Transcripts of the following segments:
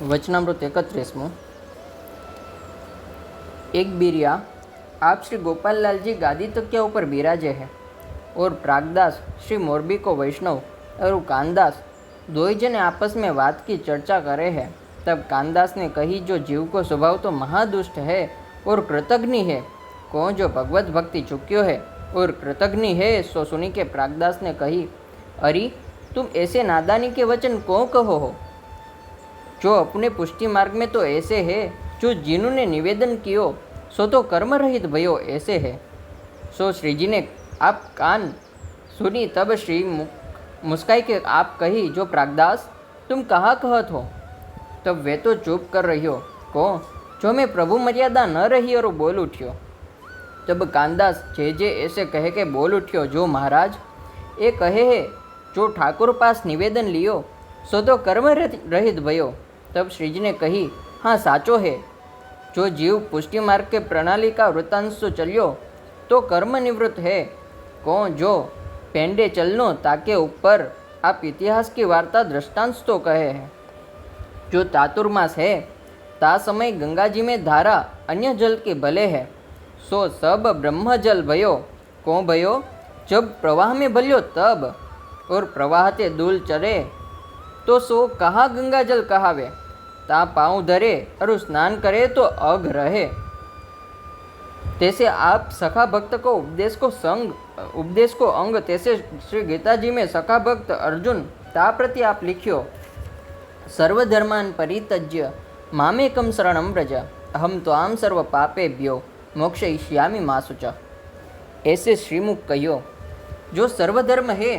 वचनामृत इकतीसमो एक बिरिया आप श्री गोपाल लाल जी गादी तकिया ऊपर बिराजे हैं और प्रागदास श्री मोरबी को वैष्णव और कानदास दो ही जने आपस में बात की चर्चा करे हैं। तब कानदास ने कही, जो जीव को स्वभाव तो महादुष्ट है और कृतज्ञ है कौन जो भगवत भक्ति चुक्यो है और कृतज्ञ है, सो सुनी के प्रागदास ने कही, अरे, तुम ऐसे नादानी के वचन क्यों कहो हो? जो अपने पुष्टि मार्ग में तो ऐसे है जो जिन्होंने निवेदन कियो सो तो कर्म रहित भयो ऐसे है सो श्री जी ने आप कान सुनी तब श्री मुस्काई के आप कही जो प्रागदास तुम कहाँ कहत हो तब वे तो चुप कर रही हो को जो मैं प्रभु मर्यादा न रही और बोल उठ्यो तब कानदास जे जे ऐसे कहे के बोल उठ्यो जो महाराज એ કહે હે જો ઠાકોર પાસ નિવેદન લ્યો સો તો કર્મ રહિત ભયો तब श्रीजी ने कही हाँ साचो है। जो जीव पुष्टि मार्ग के प्रणाली का वृत्तांश चलियो तो कर्म निवृत्त है। कौन जो पेंडे चलनो ताके ऊपर आप इतिहास की वार्ता दृष्टांश तो कहे हैं। जो चातुर्मास है, ता समय गंगा जी में धारा अन्य जल के भले है। सो सब ब्रह्म जल भयो। को भयो? जब प्रवाह में भल्यो तब। और प्रवाह ते दूल चरे तो सो कहाँ गंगा जल कहावे? ता पाँव धरे और स्नान करे तो अघ रहे तैसे आप सखा भक्त को उपदेश को संग उपदेश को अंग तैसे श्री गीता जी में सखा भक्त अर्जुन ता प्रति आप लिखियो सर्वधर्मान परित्यज्य मामेकम शरणम व्रज अहम त्वाम सर्व पापेभ्यो मोक्षयिष्यामि मासुच ऐसे श्रीमुख कहियो जो सर्वधर्म है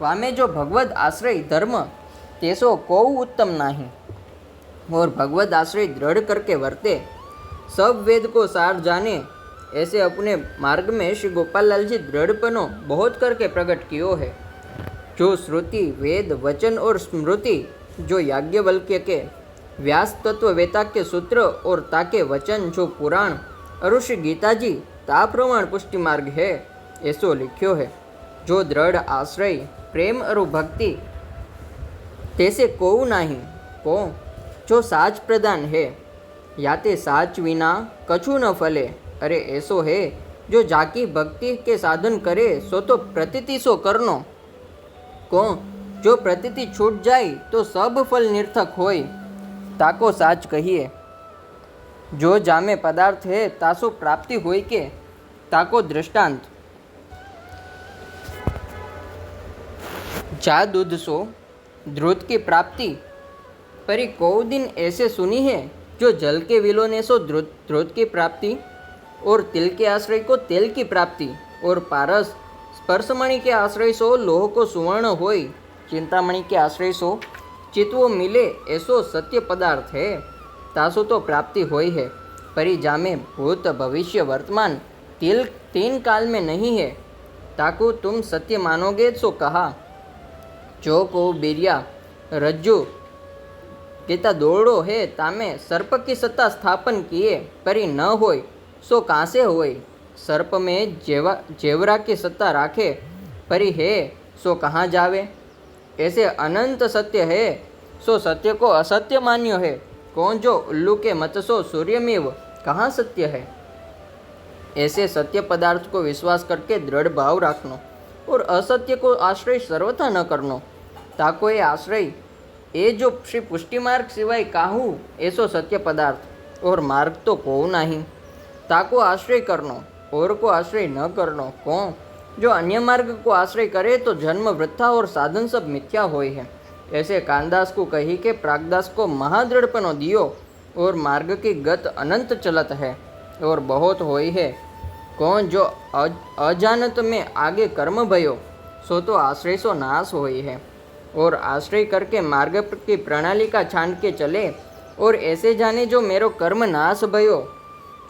वामे जो भगवद आश्रय धर्म तेसो को उत्तम नहीं और भगवद आश्रय दृढ़ करके वर्ते सब वेद को सार जाने ऐसे अपने मार्ग में श्री गोपाल लाल जी दृढ़पनो बहुत करके प्रकट कियो है जो श्रुति वेद वचन और स्मृति जो याज्ञवल्क्य के व्यास तत्व वेता के सूत्र और ताके वचन जो पुराण और श्री गीता जी ता प्रमाण पुष्टि मार्ग है ऐसो लिख्यो है जो दृढ़ आश्रय प्रेम और भक्ति तैसे को नहीं को જો સાચ પ્રદાન હે યાતે સાચ વિના કછું ન ફલે? અરે એસો હે, જો જાકી ભક્તિ કે સાધન કરે, સો તો પ્રતિતિ સો કરનો. કો જો પ્રતિતિ છૂટ જાય, તો સબ ફલ નિર્થક હોય. તાકો સાચ કહીએ. જો જામે પદાર્થ હે, તાસો પ્રાપ્તિ હોય કે? તાકો દ્રષ્ટાંત. જા દૂધ સો, ધ્રુત કી પ્રાપ્તિ परी को दिन ऐसे सुनी है जो जल के विलोने सो ध्रुत ध्रुत की प्राप्ति और तिल के आश्रय को तेल की प्राप्ति और पारस स्पर्शमणि के आश्रय सो लोह को सुवर्ण होय चिंतामणि के आश्रय सो चितवो मिले ऐसो सत्य पदार्थ है तासो तो प्राप्ति होय है परी जामे भूत भविष्य वर्तमान तिल तीन काल में नहीं है ताकू तुम सत्य मानोगे सो कहा जो को बिरिया रज्जु केता दौड़ो है तामे सर्प की सत्ता स्थापन किए परी न होय सो कासे होय सर्प में जेवा जेवरा की सत्ता राखे परी है सो कहाँ जावे ऐसे अनंत सत्य है सो सत्य को असत्य मान्यो है कौन जो उल्लू के मत सो सूर्यमेव कहाँ सत्य है ऐसे सत्य पदार्थ को विश्वास करके दृढ़ भाव रखनो और असत्य को आश्रय सर्वथा न करनो ताको ये आश्रय એ જો શ્રી પુષ્ટિ માર્ગ સિવાય કાહું એસો સત્ય પદાર્થ और मार्ग तो को नहीं ताको आश्रय करनो और को आश्रय न करनो को जो अन्य मार्ग को आश्रय करे तो जन्म वृथा और साधन सब मिथ्या होय है ऐसे कानदास को कही के प्रागदास को महादृढ़पनो दियो और मार्ग की गत अनंत चलत है और बहुत होई है कौन जो अज- अजानत में आगे कर्म भयो सो तो आश्रय सो नाश होई है और आश्रय करके मार्ग की प्रणाली का छांट के चले और ऐसे जाने जो मेरो कर्म नाश भयो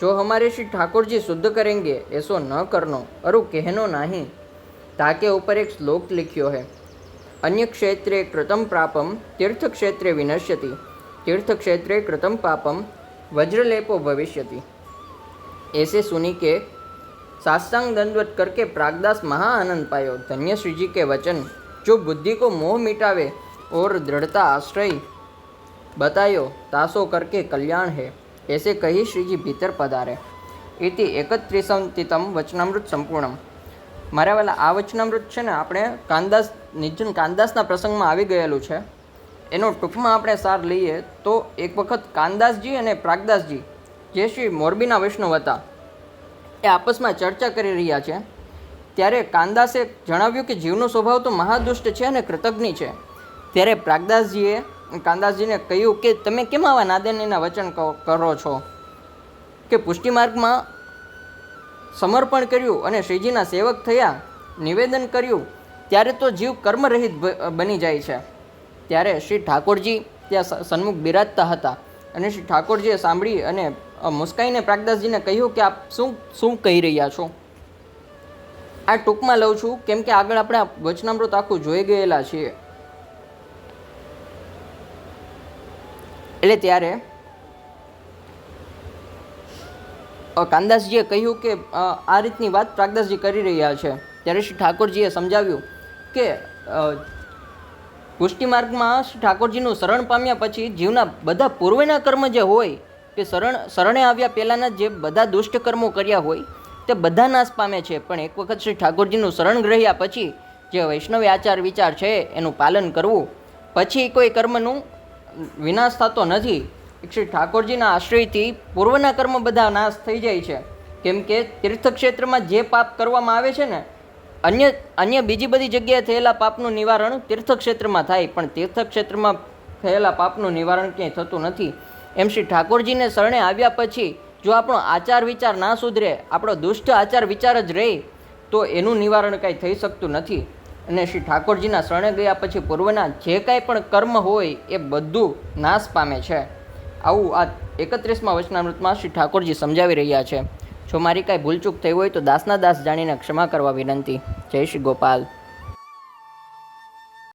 जो हमारे श्री ठाकुर जी शुद्ध करेंगे ऐसो न करनो और कहनो नहीं ताके ऊपर एक श्लोक लिखियो है अन्य क्षेत्रे कृतं प्रापम तीर्थ क्षेत्रे विनश्यति तीर्थ क्षेत्रे कृतं पापम वज्रलेपो भविष्यति ऐसे सुनी के साष्टांग दंडवत करके प्रागदास महा आनंद पायो धन्य श्री जी के वचन जो बुद्धि को मोह मिटावे और दृढ़ता आश्रय बतायो तासो करके कल्याण है ऐसे કહી શ્રીજી ભીતર પધારે એથી એકત્રીસમ તિતમ વચનામૃત સંપૂર્ણમ મારા વાલા આ વચનામૃત છે ને આપણે કાનદાસ નિર્જન કાનદાસના પ્રસંગમાં આવી ગયેલું છે એનો ટૂંકમાં આપણે સાર લઈએ તો એક વખત કાનદાસજી અને પ્રાગદાસજી જે શ્રી મોરબીના વૈષ્ણવ હતા એ આપસમાં ચર્ચા કરી રહ્યા છે ત્યારે કાનદાસે જણાવ્યું કે જીવનો સ્વભાવ તો મહાદુષ્ટ છે અને કૃતજ્ઞ છે. ત્યારે પ્રાગદાસજીએ કાનદાસજીને કહ્યું કે તમે કેમ આવા નાદેનીના વચન કરો છો? કે પુષ્ટિમાર્ગમાં સમર્પણ કર્યું અને શ્રીજીના સેવક થયા, નિવેદન કર્યું, ત્યારે તો જીવ કર્મરહિત બની જાય છે. ત્યારે શ્રી ઠાકોરજી ત્યાં સન્મુખ બિરાજતા હતા અને શ્રી ઠાકોરજીએ સાંભળી અને મુસ્કાઈને પ્રાગદાસજીને કહ્યું કે આપ શું શું કહી રહ્યા છો? આ ટૂંકમાં લઉં છું કેમ કે આગળ આપણે વચનામૃત આખું જોઈ ગયેલા છીએ. એટલે ત્યારે કાનદાસજીએ કહ્યું કે આ રીતની વાત પ્રાગદાસજી કરી રહ્યા છે. ત્યારે શ્રી ઠાકોરજીએ સમજાવ્યું કે અ, પુષ્ટિ માર્ગમાં શ્રી ઠાકોરજીનું શરણ પામ્યા પછી જીવના બધા પૂર્વના કર્મ જે હોય કે શરણ શરણે આવ્યા પહેલાંના જે બધા દુષ્ટ કર્મો કર્યા હોય તે બધા નાશ પામે છે. પણ એક વખત શ્રી ઠાકોરજીનું શરણ ગ્રહ્યા પછી જે વૈષ્ણવી આચાર વિચાર છે એનું પાલન કરવું, પછી કોઈ કર્મનું વિનાશ થતો નથી. શ્રી ઠાકોરજીના આશ્રયથી પૂર્વના કર્મ બધા નાશ થઈ જાય છે. કેમ કે તીર્થક્ષેત્રમાં જે પાપ કરવામાં આવે છે ને, અન્ય અન્ય બીજી બધી જગ્યાએ થયેલા પાપનું નિવારણ તીર્થક્ષેત્રમાં થાય, પણ તીર્થક્ષેત્રમાં થયેલા પાપનું નિવારણ ક્યાંય થતું નથી. એમ શ્રી ઠાકોરજીને શરણે આવ્યા પછી જો આપણો આચાર વિચાર ના સુધરે, આપણો દુષ્ટ આચાર વિચાર જ રહે તો એનું નિવારણ કાંઈ થઈ શકતું નથી. અને શ્રી ઠાકોરજીના શરણે ગયા પછી પૂર્વના જે કાંઈ પણ કર્મ હોય, એ બધું નાશ પામે છે. આવું આ એકત્રીસમાં વચનામૃતમાં શ્રી ઠાકોરજી સમજાવી રહ્યા છે. જો મારી કાંઈ ભૂલચૂક થઈ હોય, તો દાસના દાસ જાણીને ક્ષમા કરવા વિનંતી. જય શ્રી ગોપાલ.